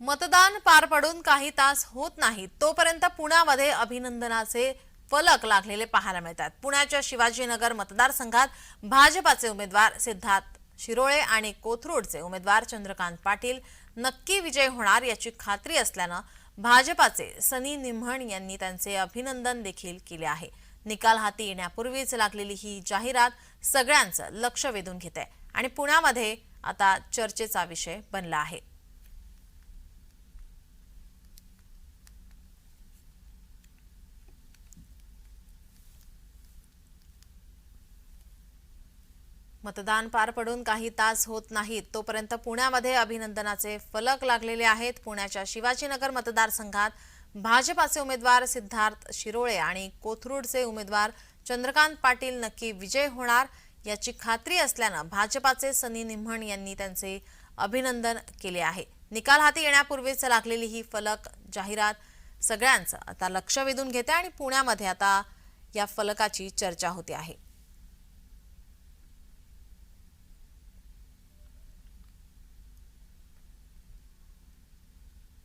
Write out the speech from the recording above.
मतदान पार पडून काही तास होत नाही तोपर्यंत पुण्यामध्ये अभिनंदनाचे फलक लागलेले पाहायला मिळतात. पुण्याच्या शिवाजीनगर मतदारसंघात भाजपाचे उमेदवार सिद्धार्थ शिरोळे आणि कोथरूडचे उमेदवार चंद्रकांत पाटील नक्की विजय होणार याची खात्री असल्यानं भाजपाचे सनी निम्हण यांनी त्यांचे अभिनंदन देखील केले आहे. निकाल हाती येण्यापूर्वीच लागलेली ही जाहिरात सगळ्यांचं लक्ष वेधून घेते आणि पुण्यामध्ये आता चर्चेचा विषय बनला आहे. मतदान पार पडून काही तास होत नाहीत. तोपर्यंत पुण्यामध्ये अभिनंदनाचे फलक लागलेले आहेत. पुण्याच्या शिवाजीनगर मतदारसंघात भाजपाचे उमेदवार सिद्धार्थ शिरोळे आणि कोथरूडचे उमेदवार चंद्रकांत पाटील नक्की विजय होणार याची खात्री असल्यानं भाजपाचे सनी निम्हण यांनी त्यांचे अभिनंदन केले आहे. निकाल हाती येण्यापूर्वीच लागलेली ही फलक जाहिरात सगळ्यांचं आता लक्ष वेधून घेते आणि पुण्यामध्ये आता या फलकाची चर्चा होते आहे.